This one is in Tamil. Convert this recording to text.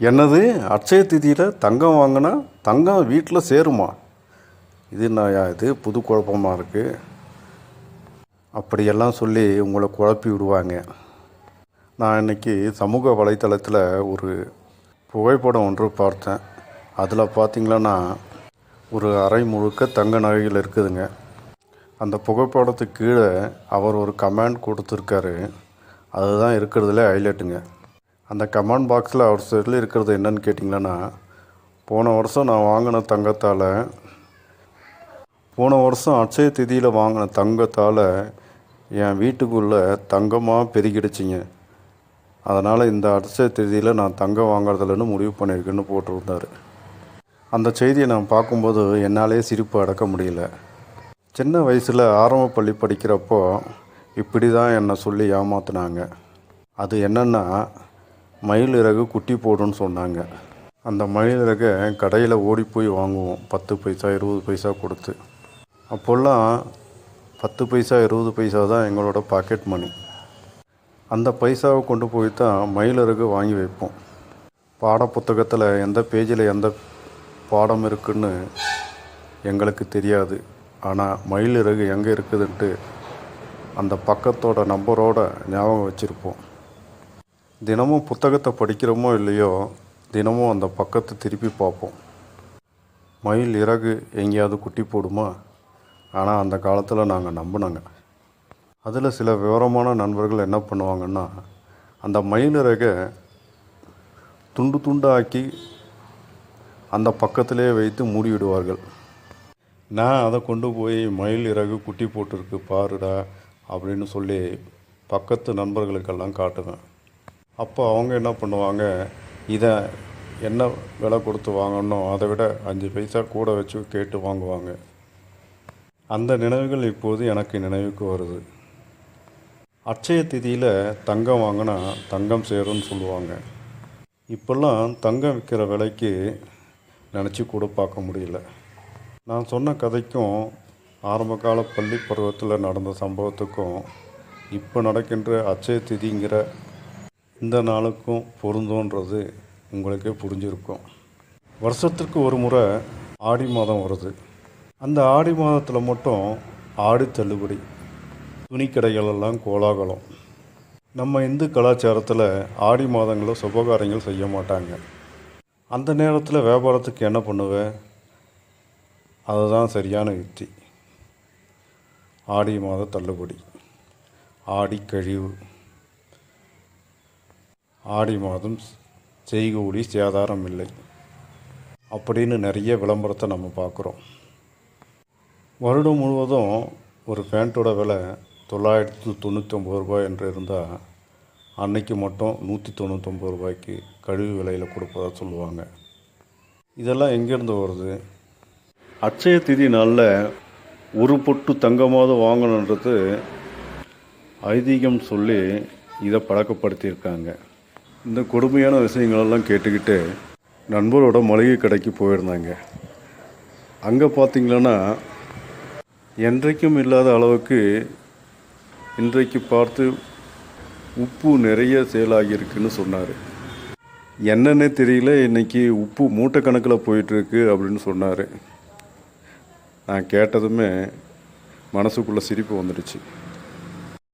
என்னது? அட்சய திதியில் தங்கம் வாங்கினா தங்கம் வீட்டில் சேருமா? இது நான் இது? புது குழப்பமாக இருக்குது அப்படியெல்லாம் சொல்லி உங்களை குழப்பி விடுவாங்க. நான் இன்னைக்கு சமூக வலைத்தளத்தில் ஒரு புகைப்படம் ஒன்று பார்த்தேன். அதில் பார்த்தீங்களன்னா ஒரு அறை முழுக்க தங்க நகைகள் இருக்குதுங்க. அந்த புகைப்படத்துக்கு கீழே அவர் ஒரு கமெண்ட் கொடுத்துருக்காரு. அதுதான் இருக்கிறதுல ஹைலைட்டுங்க. அந்த கமெண்ட் பாக்ஸில் அவர் சொல்லியிருக்கிறது என்னன்னு கேட்டிங்கன்னா போன வருஷம் நான் வாங்கின தங்கத்தால் போன வருஷம் அட்சய திதியில் வாங்கின தங்கத்தால் என் வீட்டுக்குள்ளே தங்கமாக பெருகிடுச்சிங்க. அதனால் இந்த அட்சய திதியில் நான் தங்கம் வாங்குறதில்லன்னு முடிவு பண்ணியிருக்கேன்னு போட்டிருந்தார். அந்த செய்தியை நான் பார்க்கும்போது என்னாலே சிரிப்பு அடக்க முடியல. சின்ன வயசில் ஆரம்ப பள்ளி படிக்கிறப்போ இப்படி தான் என்னை சொல்லி ஏமாத்துனாங்க. அது என்னென்னா மயில் இறகு குட்டி போடும்னு சொன்னாங்க. அந்த மயில் இறகை கடையில் ஓடி போய் வாங்குவோம். பத்து பைசா இருபது பைசா கொடுத்து. அப்போல்லாம் பத்து பைசா இருபது பைசா தான் எங்களோட பாக்கெட் மணி அந்த பைசாவை கொண்டு போய் தான் மயில் இறகு வாங்கி வைப்போம். பாட புத்தகத்தில் எந்த பேஜில் எந்த பாடம் இருக்குன்னு எங்களுக்கு தெரியாது. ஆனால் மயில் இறகு எங்கே இருக்குதுன்ட்டு அந்த பக்கத்தோட நம்பரோட ஞாபகம் வச்சுருப்போம். தினமும் புத்தகத்தை படிக்கிறோமோ இல்லையோ தினமும் அந்த பக்கத்தை திருப்பி பார்ப்போம். மயில் இறகு எங்கேயாவது குட்டி போடுமா? ஆனால் அந்த காலத்தில் நாங்கள் நம்பினோங்க. அதில் சில விவரமான நண்பர்கள் என்ன பண்ணுவாங்கன்னா அந்த மயில் இறகை துண்டு துண்டாக்கி அந்த பக்கத்திலே வைத்து மூடிவிடுவார்கள். நான் அதை கொண்டு போய் மயில் இறகு குட்டி போட்டிருக்கு பாருடா அப்படின்னு சொல்லி பக்கத்து நண்பர்களுக்கெல்லாம் காட்டுவேன். அப்போ அவங்க என்ன பண்ணுவாங்க? இதை என்ன விலை கொடுத்து வாங்கணும்? அதை விட அஞ்சு பைசா கூட வச்சு கேட்டு வாங்குவாங்க. அந்த நினைவுகள் இப்போது எனக்கு நினைவுக்கு வருது. அட்சய திதியில் தங்கம் வாங்கினா தங்கம் சேரும்னு சொல்லுவாங்க. இப்போல்லாம் தங்கம் விற்கிற விலைக்கு நினச்சி கூட பார்க்க முடியல. நான் சொன்ன கதைக்கும் ஆரம்பகால பள்ளி பருவத்தில் நடந்த சம்பவத்துக்கும் இப்போ நடக்கின்ற அச்சய திதிங்கிற இந்த நாளுக்கும் பொருந்தோன்றது உங்களுக்கே புரிஞ்சிருக்கும். வருஷத்துக்கு ஒரு முறை ஆடி மாதம் வருது. அந்த ஆடி மாதத்தில் மட்டும் ஆடி தள்ளுபடி துணிக்கடைகளெல்லாம் கோலாகலம். நம்ம இந்து கலாச்சாரத்தில் ஆடி மாதங்களில் சுபகாரங்கள் செய்ய மாட்டாங்க. அந்த நேரத்தில் வியாபாரத்துக்கு என்ன பண்ணுவேன் அதுதான் சரியான யுக்தி ஆடி மாத தள்ளுபடி ஆடி கழிவு. ஆடி மாதம் செய்கூலி சேதாரம் இல்லை. அப்படின்னு நிறைய விளம்பரத்தை நம்ம பார்க்குறோம். வருடம் முழுவதும் ஒரு பேண்ட்டோட விலை தொள்ளாயிரத்து தொண்ணூற்றொம்பது ரூபாய் என்று இருந்தால் அன்னைக்கு மட்டும் நூற்றி தொண்ணூற்றொம்பது ரூபாய்க்கு கழிவு விலையில் கொடுப்பதா சொல்லுவாங்க. இதெல்லாம் எங்கேருந்து வருது? அட்சய திதி நாளில் ஒரு பொட்டு தங்கமாவது வாங்கணுன்றது ஐதீகம் சொல்லி இதை பழக்கப்படுத்தியிருக்காங்க. இந்த கொடுமையான விஷயங்களெல்லாம் கேட்டுக்கிட்டு நண்பரோட மளிகை கடைக்கு போயிருந்தாங்க. அங்கே பார்த்தீங்களன்னா என்றைக்கும் இல்லாத அளவுக்கு இன்றைக்கு பார்த்து உப்பு நிறைய சேலாகியிருக்குன்னு சொன்னார். என்னன்னே தெரியல இன்றைக்கி உப்பு மூட்டை கணக்கில் போயிட்டுருக்கு அப்படின்னு சொன்னார். நான் கேட்டதுமே மனசுக்குள்ளே சிரிப்பு வந்துடுச்சு.